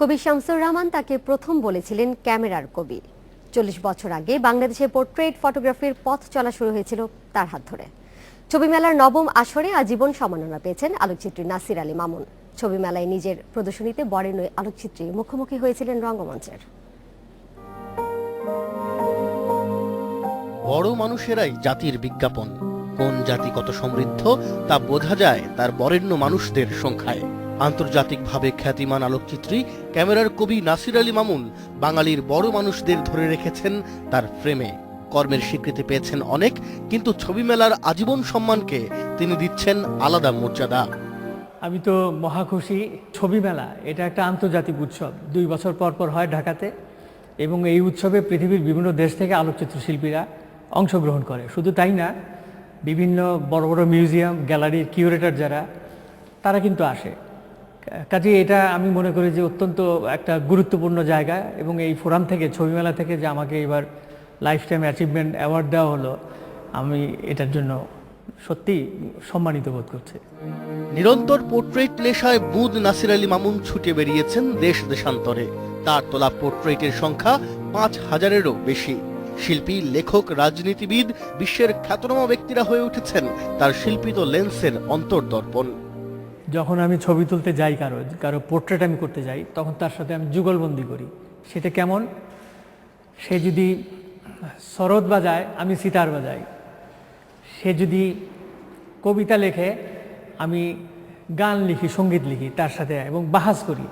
কবি শামসুর রহমান তাকে প্রথম বলেছিলেন ক্যামেরার কবি। চল্লিশ বছর আগে বাংলাদেশে পোর্ট্রেট ফটোগ্রাফির পথ চলা শুরু হয়েছিল তার হাত ধরে। ছবি মেলার নবম আসরে আজীবন সম্মাননা পেয়েছেন আলোকচিত্রী নাসির আলী মামুন। ছবি মেলায় নিজের প্রদর্শনীতে বরেণ্য আলোকচিত্রী মুখোমুখি হয়েছিলেন রঙ্গমঞ্চের। বড় মানুষেরাই জাতির বিজ্ঞাপন। কোন জাতি কত সমৃদ্ধ তা বোঝা যায় তার বরেণ্য মানুষদের সংখ্যায়। আন্তর্জাতিকভাবে খ্যাতিমান আলোকচিত্রী ক্যামেরার কবি নাসির আলী মামুন বাঙালির বড় মানুষদের ধরে রেখেছেন তার ফ্রেমে কর্মের স্বীকৃতি পেয়েছেন অনেক, কিন্তু ছবি মেলার আজীবন সম্মানকে তিনি দিচ্ছেন আলাদা মর্যাদা। আমি তো মহাখুশি ছবি মেলা, এটা একটা আন্তর্জাতিক উৎসব। দুই বছর পর পর হয় ঢাকাতে, এবং এই উৎসবে পৃথিবীর বিভিন্ন দেশ থেকে আলোকচিত্র শিল্পীরা অংশগ্রহণ করে। শুধু তাই না, বিভিন্ন বড় বড় মিউজিয়াম, গ্যালারির কিউরেটর যারা, তারা কিন্তু আসে। কাজে এটা আমি মনে করি যে অত্যন্ত একটা গুরুত্বপূর্ণ জায়গা এবং এই ফোরাম থেকে ছবি মেলা থেকে যে আমাকে এবার লাইফ টাইম অ্যাচিভমেন্ট অ্যাওয়ার্ড দেওয়া হলো, আমি এটার জন্য সত্যি সম্মানিত বোধ করছি। নিরন্তর পোর্ট্রেট নেশায় বুধ নাসির আলী মামুন ছুটে বেরিয়েছেন দেশ দেশান্তরে। তার তোলা পোর্ট্রেটের সংখ্যা পাঁচ হাজারেরও বেশি। শিল্পী, লেখক, রাজনীতিবিদ, বিশ্বের খ্যাতনামা ব্যক্তিরা হয়ে উঠেছেন তার শিল্পিত লেন্সের অন্তর্দর্পণ। যখন আমি ছবি তুলতে যাই কারও কারও পোর্ট্রেট আমি করতে যাই, তখন তার সাথে আমি যুগলবন্দি করি। সেটা কেমন? সে যদি শরৎ বাজায়, আমি সিতার বাজাই। সে যদি কবিতা লেখে, আমি গান লিখি, সংগীত লিখি, তার সাথে এবং বাহাস করি।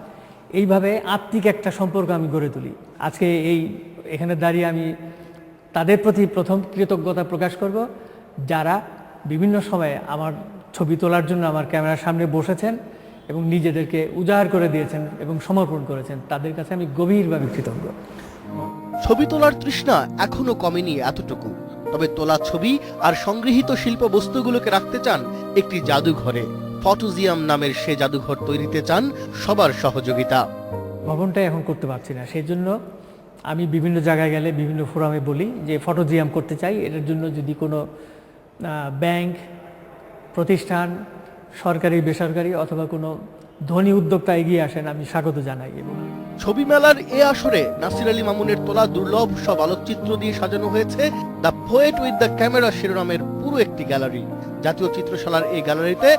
এইভাবে আত্মিক একটা সম্পর্ক আমি গড়ে তুলি। আজকে এই, এখানে দাঁড়িয়ে আমি তাদের প্রতি প্রথম কৃতজ্ঞতা প্রকাশ করব, যারা বিভিন্ন সময়ে আমার ছবি তোলার জন্য আমার ক্যামেরার সামনে বসেছেন এবং নিজেদেরকে উজাড় করে দিয়েছেন এবং সমর্পণ করেছেন। তাদের কাছে আমি গভীরভাবে কৃতজ্ঞ। ছবি তোলার তৃষ্ণা এখনও কমেনি এতটুকু। তবে তোলা ছবি আর সংগৃহীত শিল্প বস্তুগুলোকে রাখতে চান একটি জাদুঘরে। ফটোজিয়াম নামের সে জাদুঘর তৈরিতে চান সবার সহযোগিতা। ভবনটা এখন করতে পারছি না। সেই জন্য আমি বিভিন্ন জায়গায় গেলে বিভিন্ন ফোরামে বলি যে ফটোজিয়াম করতে চাই। এটার জন্য যদি কোনো ব্যাংক প্রতিষ্ঠান, সরকারি, বেসরকারি অথবা কোনো ধনী উদ্যোক্তা এগিয়ে আসেন, আমি স্বাগত জানাই ছবি মেলার এ আসরে নাসির আলী মামুনের তোলা দুর্লভ সব আলোকচিত্র দিয়ে সাজানো হয়েছে the poet with the camera শিরোনামের পুরো একটি গ্যালারি। জাতীয় চিত্রশালার এই গ্যালারিতে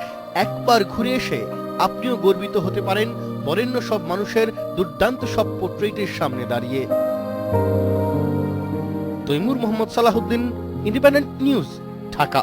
একবার ঘুরে এসে আপনিও গর্বিত হতে পারেন বরেণ্য সব মানুষের দুর্দান্ত সব পোর্ট্রেটের সামনে দাঁড়িয়ে। Taimur Mohammad Salahuddin independent news Dhaka.